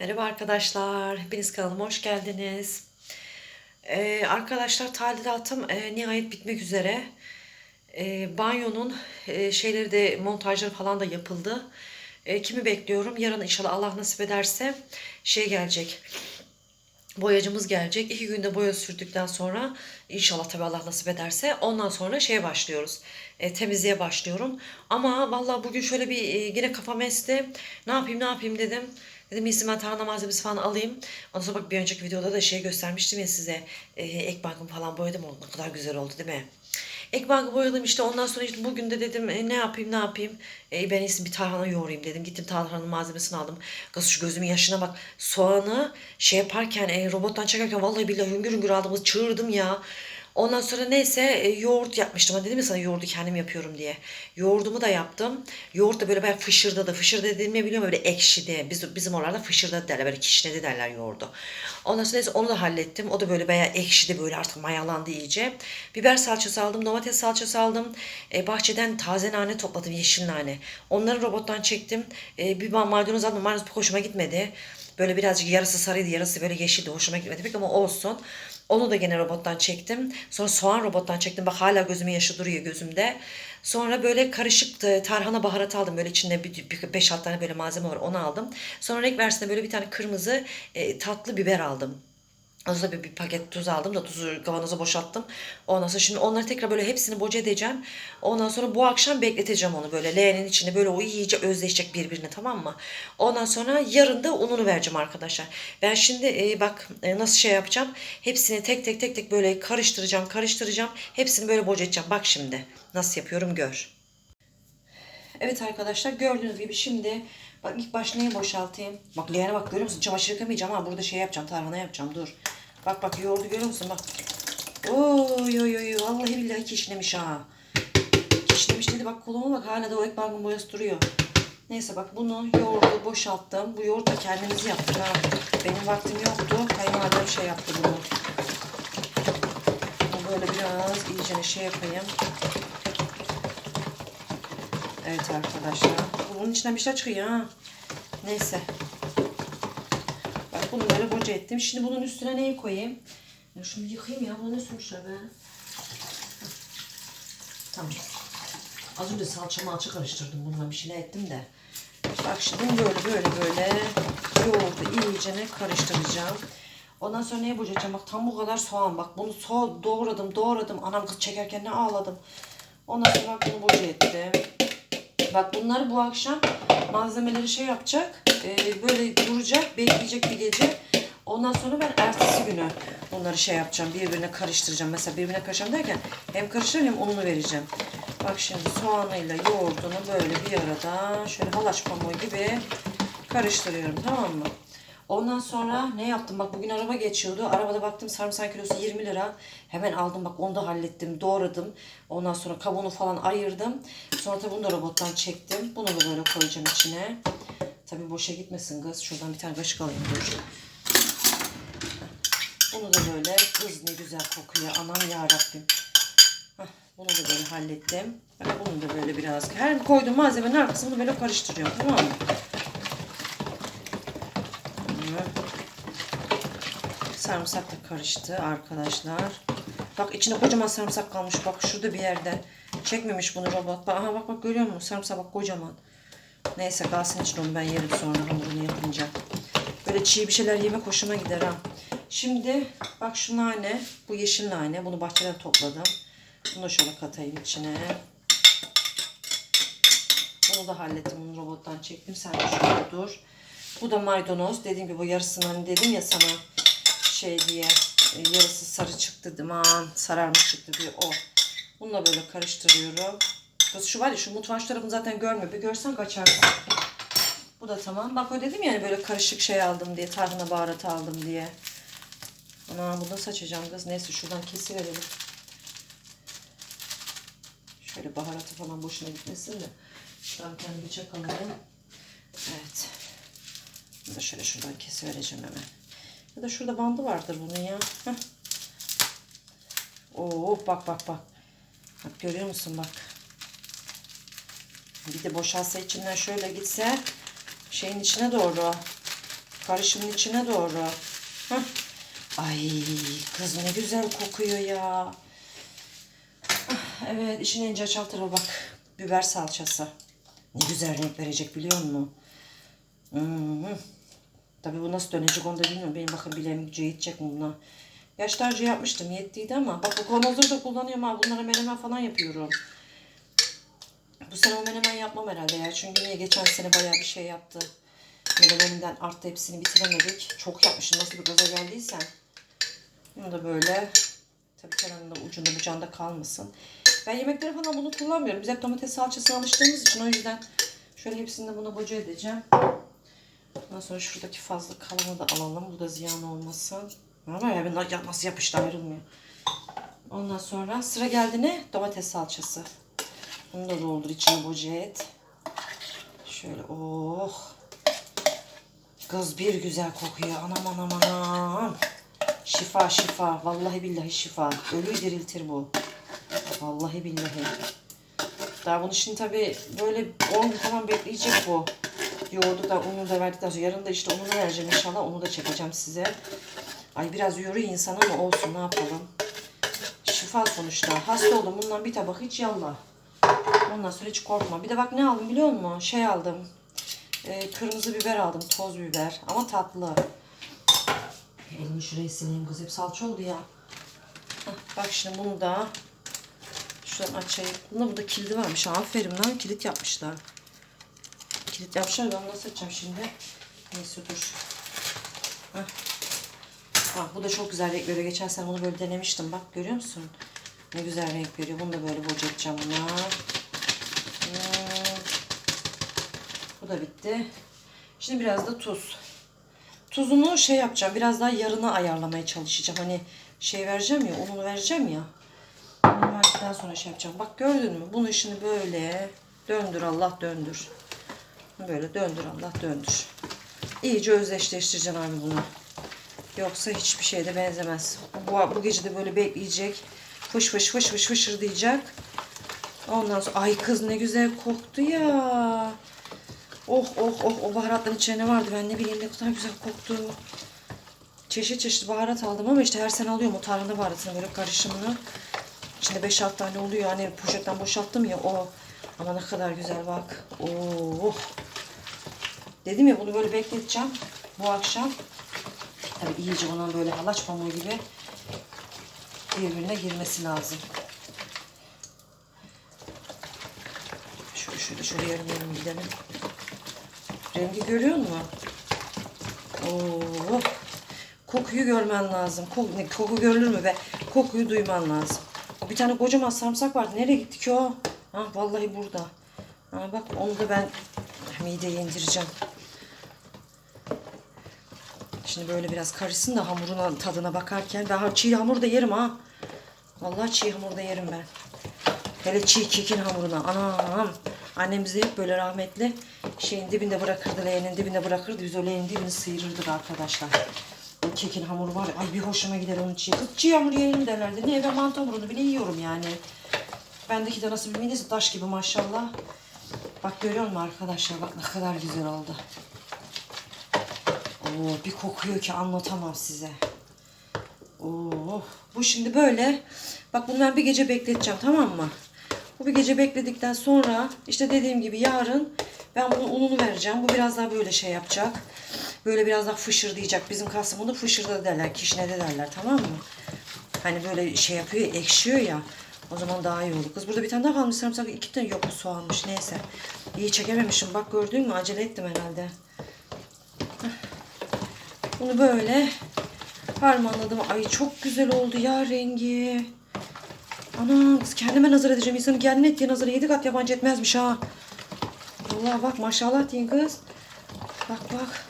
Merhaba arkadaşlar, hepiniz kanalıma hoş geldiniz. Ee, arkadaşlar tadilatım e, nihayet bitmek üzere. Ee, banyonun e, şeyleri de montajları falan da yapıldı. E, kimi bekliyorum? Yarın inşallah Allah nasip ederse şey gelecek. Boyacımız gelecek. İki günde boya sürdükten sonra inşallah tabii Allah nasip ederse ondan sonra şeye başlıyoruz. E, temizliğe başlıyorum. Ama vallahi bugün şöyle bir e, yine kafam esti. Ne yapayım ne yapayım dedim. Dedim ben tarhana malzemesi falan alayım. Ondan sonra bak bir önceki videoda da şey göstermiştim ya size. E, ek bankımı falan boyadım. O ne kadar güzel oldu değil mi? Ek bankı boyadım işte ondan sonra işte bugün de dedim e, ne yapayım ne yapayım. E, ben iyisi bir tarhana yoğurayım dedim. Gittim tarhananın malzemesini aldım. Kız şu gözümün yaşına bak. Soğanı şey yaparken e, robottan çekerken vallahi billahi hüngür hüngür aldım. Çığırdım ya. Ondan sonra neyse e, yoğurt yapmıştım. Hani dedim ya sana yoğurdu kendim yapıyorum diye. Yoğurdumu da yaptım. Yoğurt da böyle bayağı fışırdadı. Fışırdadı dediğimi biliyorum böyle ekşidi. Biz, bizim oralarda fışırdadı derler. Böyle kişnedi derler yoğurdu. Ondan sonra neyse onu da hallettim. O da böyle bayağı ekşidi böyle artık mayalandı iyice. Biber salçası aldım. Domates salçası aldım. E, bahçeden taze nane topladım. Yeşil nane. Onları robottan çektim. E, bir maydanoz aldım. Maydanoz hoşuma gitmedi. Böyle birazcık yarısı sarıydı, yarısı böyle yeşildi. Hoşuma gitmedi pek ama olsun. Onu da gene robottan çektim. Sonra soğan robottan çektim. Bak hala gözümün yaşı duruyor gözümde. Sonra böyle karışık da tarhana baharatı aldım. Böyle içinde bir 5-6 tane böyle malzeme var. Onu aldım. Sonra renk versine böyle bir tane kırmızı e, tatlı biber aldım. Da bir, bir paket tuz aldım da tuzu kavanoza boşalttım. Ondan sonra şimdi onları tekrar böyle hepsini boca edeceğim. Ondan sonra bu akşam bekleteceğim onu böyle leğenin içinde böyle o iyice özleşecek birbirine tamam mı? Ondan sonra yarın da ununu vereceğim arkadaşlar. Ben şimdi e, bak e, nasıl şey yapacağım. Hepsini tek tek tek tek böyle karıştıracağım karıştıracağım. Hepsini böyle boca edeceğim. Bak şimdi nasıl yapıyorum gör. Evet arkadaşlar gördüğünüz gibi şimdi bak ilk baş neyi boşaltayım? Bak leğene bak görüyor musun? Çamaşır yıkamayacağım ha burada şey yapacağım tarhana yapacağım dur. Bak bak yoğurdu görüyor musun bak. Oy oy oy vallahi billahi kişnemiş ha. Kişnemiş dedi bak koluma bak hala da o ekmeğin boyası duruyor. Neyse bak bunu yoğurdu boşalttım. Bu yoğurt da kendimiz yaptık ha. Benim vaktim yoktu. Kayınvalidem şey yaptı bunu. Bunu böyle biraz iyice şey yapayım. Evet arkadaşlar. Bunun içinden bir şey çıkıyor ha. Neyse. Bak böyle boca ettim. Şimdi bunun üstüne neyi koyayım? Ya şunu yıkayayım ya. Bunu ne sürmüşler be? Tamam. Az önce salça malça karıştırdım. Bununla bir şeyler ettim de. Bak şimdi böyle böyle böyle yoğurdu iyicene karıştıracağım. Ondan sonra neye boyayacağım? Bak tam bu kadar soğan. Bak bunu so doğradım doğradım. Anam kız çekerken ne ağladım. Ondan sonra bak bunu boca ettim. Bak bunları bu akşam malzemeleri şey yapacak. e, böyle duracak, bekleyecek bir gece. Ondan sonra ben ertesi günü bunları şey yapacağım. Birbirine karıştıracağım. Mesela birbirine karıştıracağım derken hem karıştıracağım hem ununu vereceğim. Bak şimdi soğanıyla yoğurdunu böyle bir arada şöyle halaç pamuğu gibi karıştırıyorum tamam mı? Ondan sonra ne yaptım? Bak bugün araba geçiyordu. Arabada baktım sarımsak kilosu 20 lira. Hemen aldım bak onu da hallettim. Doğradım. Ondan sonra kabuğunu falan ayırdım. Sonra tabii bunu da robottan çektim. Bunu da böyle koyacağım içine. Tabii boşa gitmesin kız. Şuradan bir tane kaşık alayım dur. Bunu da böyle kız ne güzel kokuyor. Aman yarabbim. Bunu da böyle hallettim. Bunu da böyle biraz her koyduğum malzemenin arkasını böyle karıştırıyorum tamam mı? Sarımsak da karıştı arkadaşlar. Bak içinde kocaman sarımsak kalmış. Bak şurada bir yerde. Çekmemiş bunu robot. Bak, aha bak bak görüyor musun? Sarımsak bak kocaman. Neyse kalsın için onu ben yerim sonra hamurunu yapınca. Böyle çiğ bir şeyler yemek hoşuma gider ha. Şimdi bak şu nane. Bu yeşil nane. Bunu bahçeden topladım. Bunu da şöyle katayım içine. Bunu da hallettim. Bunu robottan çektim. Sen de şurada dur. Bu da maydanoz. Dediğim gibi bu yarısını hani dedim ya sana şey diye e, yarısı sarı çıktı aman sararmış çıktı diye o. Bununla böyle karıştırıyorum. Kız şu var ya şu mutfağın şu tarafını zaten görme. Bir görsen kaçarsın. Bu da tamam. Bak o dedim yani böyle karışık şey aldım diye. Tarhana baharatı aldım diye. Ana bunu nasıl açacağım kız? Neyse şuradan kesiverelim. Şöyle baharatı falan boşuna gitmesin de. Şuradan tane bıçak alayım. Evet. Bunu şöyle şuradan kesivereceğim hemen. Ya da şurada bandı vardır bunun ya. Heh. Oo bak bak bak. Bak görüyor musun bak. Bir de boşalsa içinden şöyle gitse şeyin içine doğru karışımın içine doğru. Hah. Ay kız ne güzel kokuyor ya. Ah, Evet işin en caçal tarafı bak. Biber salçası. Ne güzel renk verecek biliyor musun? Hmm. Tabii bu nasıl dönecek onu da bilmiyorum. Benim bakın bileğim gücü yetecek mi buna? Yaşlarca yapmıştım yettiydi ama bak bu kavanozları da kullanıyorum ha. Bunlara menemen falan yapıyorum. Bu sene o menemen yapmam herhalde ya. Çünkü niye geçen sene bayağı bir şey yaptı. Menemeninden arttı hepsini bitiremedik. Çok yapmışım nasıl bir gaza geldiysen. Bunu da böyle tabii kenarında ucunda bucağında kalmasın. Ben yemeklere falan bunu kullanmıyorum. Biz hep domates salçasına alıştığımız için o yüzden şöyle hepsini de buna boca edeceğim. Ondan sonra şuradaki fazla kalanı da alalım. Bu da ziyan olmasın. Ama ya ben nasıl yapıştı ayrılmıyor. Ondan sonra sıra geldi ne? Domates salçası. Bunu da doldur içine boca et. Şöyle oh. Kız bir güzel kokuyor. Anam anam anam. Şifa şifa. Vallahi billahi şifa. Ölüyü diriltir bu. Vallahi billahi. Daha bunu şimdi tabii böyle 10 gün falan bekleyecek bu. Yoğurdu da unu da verdikten sonra yarın da işte onu da vereceğim inşallah. Onu da çekeceğim size. Ay biraz yoruyor insan ama olsun ne yapalım. Şifa sonuçta. Hasta oldum bundan bir tabak hiç yallah. Ondan sonra hiç korkma. Bir de bak ne aldım biliyor musun? Şey aldım. Ee, kırmızı biber aldım. Toz biber. Ama tatlı. Elimi şuraya sileyim kız. Hep salça oldu ya. Hah, bak şimdi bunu da şuradan açayım. Bunda burada kilidi varmış. Aferin lan. Kilit yapmışlar. Kilit yapmışlar. Ben nasıl açacağım şimdi? Neyse dur. Hah. Bak bu da çok güzel renk veriyor. Geçen sene bunu böyle denemiştim. Bak görüyor musun? Ne güzel renk veriyor. Bunu da böyle boca edeceğim buna. Hmm. Bu da bitti. Şimdi biraz da tuz. Tuzunu şey yapacağım. Biraz daha yarına ayarlamaya çalışacağım. Hani şey vereceğim ya. Ununu vereceğim ya. Onu verdikten sonra şey yapacağım. Bak gördün mü? Bunu şimdi böyle döndür Allah döndür. Böyle döndür Allah döndür. İyice özdeşleştireceğim abi bunu. Yoksa hiçbir şeye de benzemez. Bu, bu gece de böyle bekleyecek. Fış fış fış fış fışırdayacak. Ondan sonra ay kız ne güzel koktu ya. Oh oh oh o baharatların içine ne vardı ben ne bileyim ne kadar güzel koktu. Çeşit çeşit baharat aldım ama işte her sene alıyorum o tarhana baharatını böyle karışımını. İçinde 5-6 tane oluyor. Hani poşetten boşalttım ya o. Ama ne kadar güzel bak. Oh. Dedim ya bunu böyle bekleteceğim bu akşam. Tabii iyice onun böyle halaç pamuğu gibi birbirine girmesi lazım. Şöyle şöyle şöyle yarım yarım gidelim. Rengi görüyor musun? Oo. Kokuyu görmen lazım. Koku, ne, koku görülür mü be? Kokuyu duyman lazım. O bir tane kocaman sarımsak vardı. Nereye gitti ki o? Ha, vallahi burada. Ha, bak onu da ben mideye indireceğim. Şimdi böyle biraz karışsın da hamurun tadına bakarken. Daha çiğ hamur da yerim ha. Vallahi çiğ hamur da yerim ben. Hele çiğ kekin hamuruna. Anam. Annem bize hep böyle rahmetli şeyin dibinde bırakırdı, leğenin dibinde bırakırdı. Biz o leğenin dibini sıyırırdık arkadaşlar. O kekin hamuru var ay bir hoşuma gider onun çiğ. Çiğ hamur yiyelim derlerdi. Niye ben mantı hamurunu bile yiyorum yani. Bendeki de nasıl bir midesi taş gibi maşallah. Bak görüyor musun arkadaşlar? Bak ne kadar güzel oldu. Oo, bir kokuyor ki anlatamam size. Oo, bu şimdi böyle. Bak ben bir gece bekleteceğim tamam mı? Bu bir gece bekledikten sonra işte dediğim gibi yarın ben bunun ununu vereceğim. Bu biraz daha böyle şey yapacak. Böyle biraz daha fışırdayacak. Bizim Kastamonu'da fışırda derler. Kişne de derler tamam mı? Hani böyle şey yapıyor ekşiyor ya. O zaman daha iyi olur. Kız burada bir tane daha kalmış sarımsak. iki tane yok mu soğanmış neyse. İyi çekememişim. Bak gördün mü acele ettim herhalde. Bunu böyle harmanladım. Ay çok güzel oldu ya rengi. Ana kız kendime nazar edeceğim. İnsanın kendine ettiği nazarı yedi kat yabancı etmezmiş ha. Allah bak maşallah deyin kız. Bak bak.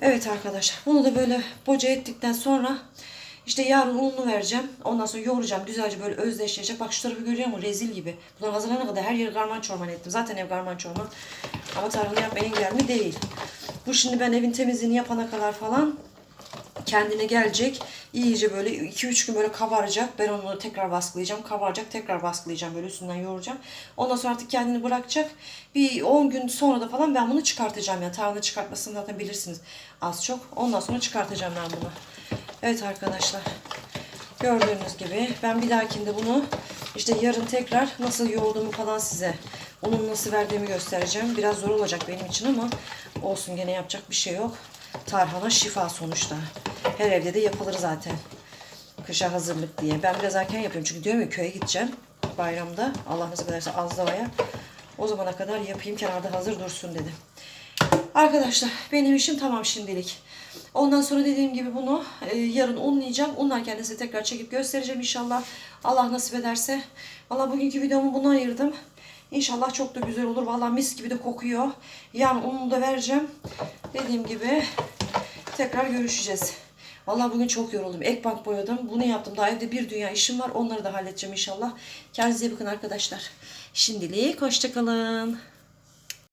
Evet arkadaşlar bunu da böyle boca ettikten sonra işte yarın ununu vereceğim. Ondan sonra yoğuracağım. Güzelce böyle özdeşleşecek. Bak şu tarafı görüyor musun? Rezil gibi. Bunlar hazırlanana kadar her yeri karman çorman ettim. Zaten ev karman çorman. Ama tarhana yapmaya engel mi? Değil. Bu şimdi ben evin temizliğini yapana kadar falan kendine gelecek. İyice böyle 2-3 gün böyle kabaracak. Ben onu tekrar baskılayacağım. Kabaracak tekrar baskılayacağım. Böyle üstünden yoğuracağım. Ondan sonra artık kendini bırakacak. Bir 10 gün sonra da falan ben bunu çıkartacağım. Yani tavada çıkartmasını zaten bilirsiniz az çok. Ondan sonra çıkartacağım ben bunu. Evet arkadaşlar. Gördüğünüz gibi ben bir dahakinde bunu işte yarın tekrar nasıl yoğurduğumu falan size onun nasıl verdiğimi göstereceğim. Biraz zor olacak benim için ama olsun gene yapacak bir şey yok. Tarhana şifa sonuçta. Her evde de yapılır zaten. Kışa hazırlık diye. Ben biraz erken yapıyorum çünkü diyorum ya köye gideceğim bayramda. Allah nasip ederse Azdava'ya. O zamana kadar yapayım kenarda hazır dursun dedim. Arkadaşlar benim işim tamam şimdilik. Ondan sonra dediğim gibi bunu e, yarın unlayacağım. Unlarken de size tekrar çekip göstereceğim inşallah. Allah nasip ederse. Valla bugünkü videomu buna ayırdım. İnşallah çok da güzel olur. Valla mis gibi de kokuyor. Yarın ununu da vereceğim. Dediğim gibi tekrar görüşeceğiz. Valla bugün çok yoruldum. Ek bank boyadım. Bunu yaptım. Daha evde bir dünya işim var. Onları da halledeceğim inşallah. Kendinize bakın arkadaşlar. Şimdilik hoşçakalın.